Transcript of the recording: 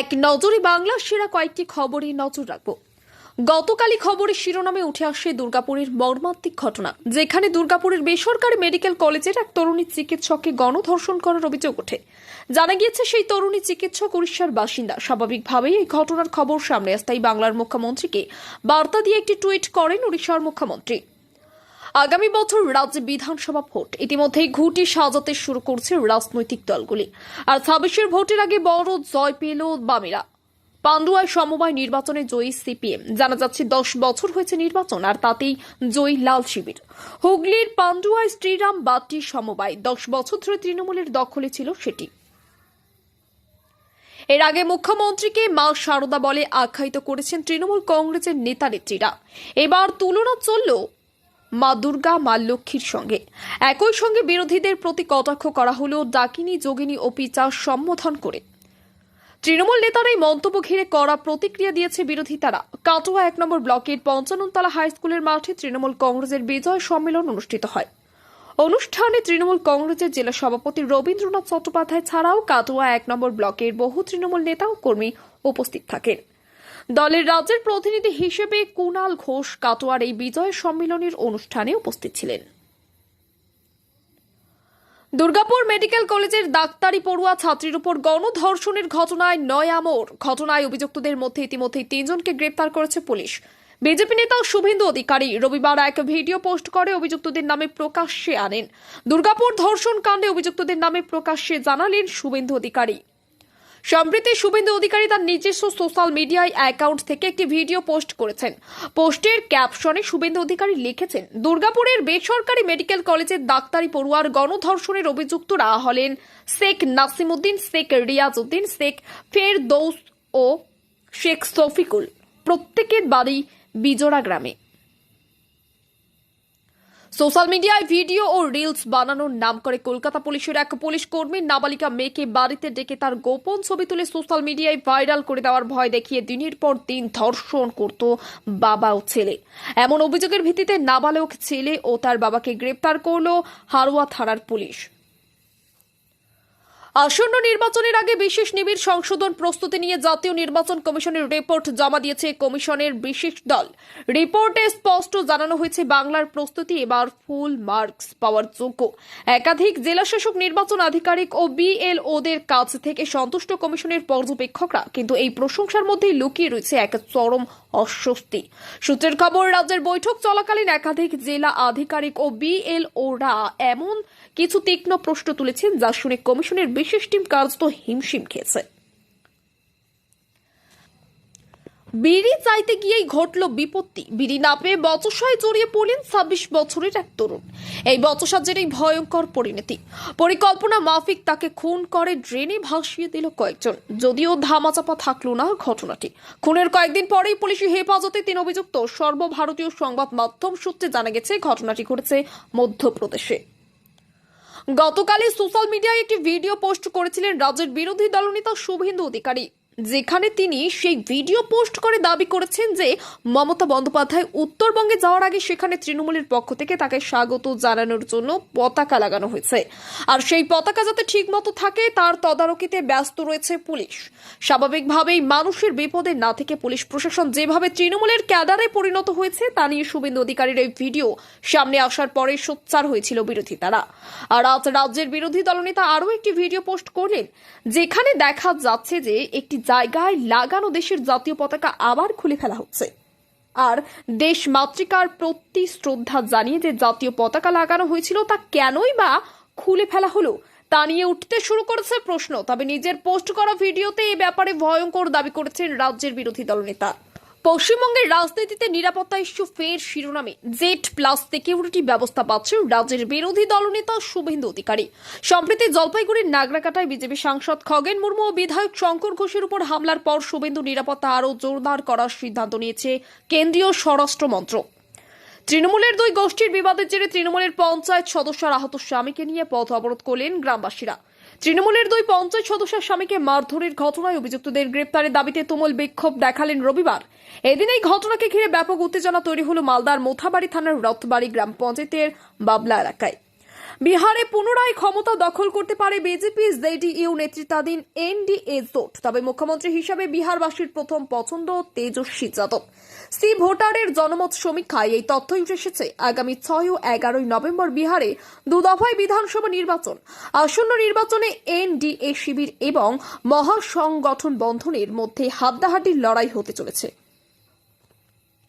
এক নজরে বাংলার সেরা কয়েকটি খবরে নজর রাখব। গতকালই খবরের শিরোনামে উঠে আসে দুর্গাপুরের মর্মান্তিক ঘটনা, যেখানে দুর্গাপুরের বেসরকারি মেডিকেল কলেজের এক তরুণী চিকিৎসককে গণধর্ষণ করার অভিযোগ ওঠে। জানা গিয়েছে, সেই তরুণী চিকিৎসক উড়িষ্যার বাসিন্দা। স্বাভাবিকভাবেই এই ঘটনার খবর সামনে আসতেই বাংলার মুখ্যমন্ত্রীকে বার্তা দিয়ে একটি টুইট করেন উড়িষ্যার মুখ্যমন্ত্রী। আগামী বছর রাজ্যে বিধানসভা ভোট। ইতিমধ্যেই ঘুটি সাজাতে শুরু করছে রাজনৈতিক দলগুলি। আর ছাব্বিশের ভোটের আগে বড় জয় পেল বামেরা। পান্ডুয়ায় সমবায় নির্বাচনে জয়ী সিপিএম। জানা যাচ্ছে দশ বছর হয়েছে নির্বাচন, আর তাতেই জয়ী লাল শিবির। হুগলির পান্ডুয়ায় শ্রীরাম বাটি সমবায়। দশ বছর ধরে তৃণমূলের দখলে ছিল সেটি। এর আগে মুখ্যমন্ত্রীকে মা শারদা বলে আখ্যায়িত করেছেন তৃণমূল কংগ্রেসের নেতা নেত্রীরা এবার তুলনা চলল মা দুর্গা, মা লক্ষ্মীর সঙ্গে। একই সঙ্গে বিরোধীদের প্রতি কটাক্ষ করা হলো ডাকিনী, যোগিনী ও পিচার সম্বোধন করে। তৃণমূল নেতার এই মন্তব্য ঘিরে কড়া প্রতিক্রিয়া দিয়েছে বিরোধী তারা। কাটোয়া এক নম্বর ব্লকের পঞ্চাননতলা হাই স্কুলের মাঠে তৃণমূল কংগ্রেসের বিজয় সম্মেলন অনুষ্ঠিত হয়। অনুষ্ঠানে তৃণমূল কংগ্রেসের জেলা সভাপতি রবীন্দ্রনাথ চট্টোপাধ্যায় ছাড়াও কাটোয়া এক নম্বর ব্লকের বহু তৃণমূল নেতা ও কর্মী উপস্থিত থাকেন। দলের রাজ্যের প্রতিনিধি হিসেবে কুনাল ঘোষ কাটোয়ার এই বিজয় সম্মেলনের অনুষ্ঠানে উপস্থিত ছিলেন। দুর্গাপুর মেডিকেল কলেজের ডাক্তারি পড়ুয়া ছাত্রীর উপর গণধর্ষণের ঘটনায় নয় আমর। ঘটনায় অভিযুক্তদের মধ্যে ইতিমধ্যেই তিনজনকে গ্রেপ্তার করেছে পুলিশ। বিজেপি নেতা শুভেন্দু অধিকারী রবিবার এক ভিডিও পোস্ট করে অভিযুক্তদের নামে প্রকাশ্যে আনেন। দুর্গাপুর ধর্ষণ কাণ্ডে অভিযুক্তদের নামে প্রকাশ্যে জানালেন শুভেন্দু অধিকারী। সম্প্রতি শুভেন্দু অধিকারী তার নিজস্ব সোশ্যাল মিডিয়ায় অ্যাকাউন্ট থেকে একটি ভিডিও পোস্ট করেছেন। পোস্টের ক্যাপশনে শুভেন্দু অধিকারী লিখেছেন, দুর্গাপুরের বেসরকারি মেডিকেল কলেজের ডাক্তারি পড়ুয়ার গণধর্ষণের অভিযুক্তরা হলেন শেখ নাসিমুদ্দিন, শেখ রিয়াজ উদ্দিন শেখ ফেরদৌস ও শেখ শফিকুল। প্রত্যেকের বাড়ি বিজোড়া গ্রামে। সোশ্যাল মিডিয়ায় ভিডিও ও রিলস বানানোর নাম করে কলকাতা পুলিশের এক পুলিশ কর্মীর নাবালিকা মেয়েকে বাড়িতে ডেকে তার গোপন ছবি তুলে সোশ্যাল মিডিয়ায় ভাইরাল করে দেওয়ার ভয় দেখিয়ে দিনের পর দিন ধর্ষণ করত বাবা ও ছেলে। এমন অভিযোগের ভিত্তিতে নাবালক ছেলে ও তার বাবাকে গ্রেপ্তার করল হারোয়া থানার পুলিশ। আসন্ন নির্বাচনের আগে বিশেষ নিবিড় সংশোধন প্রস্তুতি নিয়ে জাতীয় নির্বাচন কমিশনের রিপোর্ট জমা দিয়েছে কমিশনের বিশেষ দল। রিপোর্টে স্পষ্ট জানানো হয়েছে বাংলার প্রস্তুতি এবার ফুল মার্কস পাওয়ার যোগ্য। একাধিক জেলাশাসক নির্বাচন আধিকারিক ও বিএলওদের কাছ থেকে সন্তুষ্ট কমিশনের পর্যবেক্ষকরা কিন্তু এই প্রশংসার মধ্যেই লুকিয়ে রয়েছে এক চরম অস্বস্তি। সূত্রের খবর, রাজ্যের বৈঠক চলাকালীন একাধিক জেলা আধিকারিক ও বিএলওরা এমন কিছু তীক্ষ্ণ প্রশ্ন তুলেছেন যা শুনে কমিশনের বিশেষ টিম কার্যত হিমশিম খেয়েছে। বিড়ি চাইতে গিয়েই ঘটল বিপত্তি। বিড়ি না পেয়ে বচসায় জড়িয়ে পড়লেন ছাব্বিশ বছরের এক তরুণ। এই বচসার জেরেই ভয়ঙ্কর পরিণতি। পরিকল্পনা মাফিক তাকে খুন করে, ড্রেনে ভাসিয়ে দিল কয়েকজন। যদিও ধামাচাপা থাকল না ঘটনাটি। খুনের কয়েকদিন পরেই পুলিশি হেফাজতে তিন অভিযুক্ত সর্বভারতীয় সংবাদ মাধ্যম সূত্রে জানা গেছে, ঘটনাটি ঘটেছে মধ্যপ্রদেশে। গতকালই সোশ্যাল মিডিয়ায় একটি ভিডিও পোস্ট করেছিলেন রাজ্যের বিরোধী দলনেতা শুভেন্দু অধিকারী। যেখানে তিনি সেই ভিডিও পোস্ট করে দাবি করেছেন যে মমতা বন্দ্যোপাধ্যায় উত্তরবঙ্গে যাওয়ার আগে সেখানে তৃণমূলের পক্ষ থেকে তাকে স্বাগত জানানোর জন্য পতাকা লাগানো হয়েছে। আর সেই পতাকা যাতে ঠিকমতো থাকে, তার তদারকিতে ব্যস্ত রয়েছে পুলিশ। স্বাভাবিকভাবেই মানুষের বিপদে না থেকে পুলিশ প্রশাসন যেভাবে তৃণমূলের ক্যাডারে পরিণত হয়েছে, তা নিয়ে শুভেন্দু অধিকারীর এই ভিডিও সামনে আসার পরে সোচ্চার হয়েছিল বিরোধী তারা। আর আজ রাজ্যের বিরোধী দলনেতা আরও একটি ভিডিও পোস্ট করলেন, যেখানে দেখা যাচ্ছে যে একটি জায়গায় লাগানো দেশের জাতীয় পতাকা আবার খুলে ফেলা হচ্ছে। আর দেশ মাতৃকার প্রতি শ্রদ্ধা জানিয়ে যে জাতীয় পতাকা লাগানো হয়েছিল, তা কেনই বা খুলে ফেলা হলো, তা নিয়ে উঠতে শুরু করেছে প্রশ্ন। তবে নিজের পোস্ট করা ভিডিওতে এ ব্যাপারে ভয়ঙ্কর দাবি করেছেন রাজ্যের বিরোধী দলনেতা। পশ্চিমবঙ্গের রাজনীতিতে নিরাপত্তা ইস্যু ফের শিরোনামে। জেড প্লাস সিকিউরিটি ব্যবস্থা পাচ্ছে রাজ্যের বিরোধী দলনেতা শুভেন্দু অধিকারী। সম্প্রতি জলপাইগুড়ির নাগরাকাটায় বিজেপি সাংসদ খগেন মুর্মু ও বিধায়ক শঙ্কর ঘোষের উপর হামলার পর শুভেন্দু নিরাপত্তা আরও জোরদার করার সিদ্ধান্ত নিয়েছে কেন্দ্রীয় স্বরাষ্ট্র মন্ত্রক। তৃণমূলের দুই গোষ্ঠীর বিবাদের জেরে তৃণমূলের পঞ্চায়েত সদস্যর আহত স্বামীকে নিয়ে পথ অবরোধ করলেন গ্রামবাসীরা। তৃণমূলের দুই পঞ্চায়েত সদস্যের স্বামীকে মারধরের ঘটনায় অভিযুক্তদের গ্রেপ্তারের দাবিতে তুমুল বিক্ষোভ দেখালেন রবিবার। এদিন এই ঘটনাকে ঘিরে ব্যাপক উত্তেজনা তৈরি হল মালদার মোথাবাড়ি থানার রথবাড়ি গ্রাম পঞ্চায়েতের বাবলা এলাকায়। বিহারে পুনরায় ক্ষমতা দখল করতে পারে বিজেপি জেডিইউ নেতৃত্বাধীন এনডিএ জোট। তবে মুখ্যমন্ত্রী হিসাবে বিহারবাসীর প্রথম পছন্দ তেজস্বী যাদব। সি ভোটারের জনমত সমীক্ষায় এই তথ্যই উঠে এসেছে। আগামী ছয় ও এগারোই নভেম্বর বিহারে দু দফায় বিধানসভা নির্বাচন। আসন্ন নির্বাচনে এনডিএ শিবির এবং মহাসংগঠন বন্ধনের মধ্যে হাড্ডাহাড্ডির লড়াই হতে চলেছে।